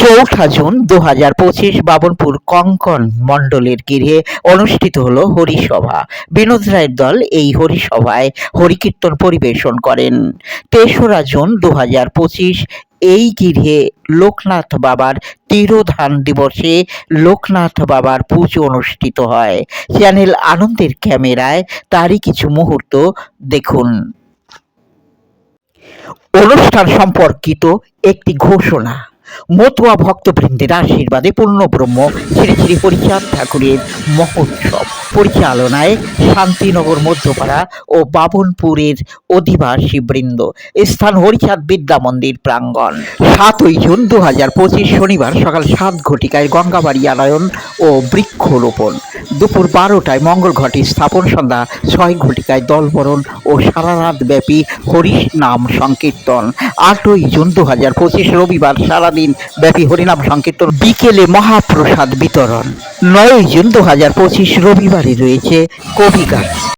চৌঠা জুন দু হাজার পঁচিশ বাবনপুর কঙ্কন মণ্ডলের গৃহে অনুষ্ঠিত হলো হরিসভা। বিনোদ রায়ের দল এই হরিসভায় হরিকীর্তন পরিবেশন করেন। তেসরা জুন দু হাজার পঁচিশ এই গৃহে লোকনাথ বাবার তিরোধান দিবসে লোকনাথ বাবার পুজো অনুষ্ঠিত হয়। চ্যানেল আনন্দের ক্যামেরায় তারই কিছু মুহূর্ত দেখুন। অনুষ্ঠান সম্পর্কিত একটি ঘোষণা। মতুয়া ভক্তবৃন্দের আশীর্বাদে পূর্ণ ব্রহ্ম শ্রী শ্রী হরিচাঁদ ঠাকুরের মহোৎসব। পরিচালনায় শান্তিনগর মধ্যপাড়া ও বাবনপুরের অধিবাসী বৃন্দ। স্থান হরিচাঁদ বিদ্যা মন্দির প্রাঙ্গণ। সাতই জুন দু হাজার পঁচিশ শনিবার সকাল সাত ঘটিকায় গঙ্গাবাড়ি আনায়ন ও বৃক্ষরোপণ। দুপুর বারোটায় মঙ্গল ঘটি স্থাপন, সন্ধ্যা ছয় ঘটিকায় দলবরণ ও সারা রাত ব্যাপী হরিশ নাম সংকীর্তন। আটই জুন দু হাজার পঁচিশ রবিবার সারাদিন ব্যাপী হরিনাম সংকীর্তন। বিকেলে মহাপ্রসাদ বিতরণ। নয়ই জুন দু হাজার পঁচিশ রবিবারে রয়েছে কবি গান।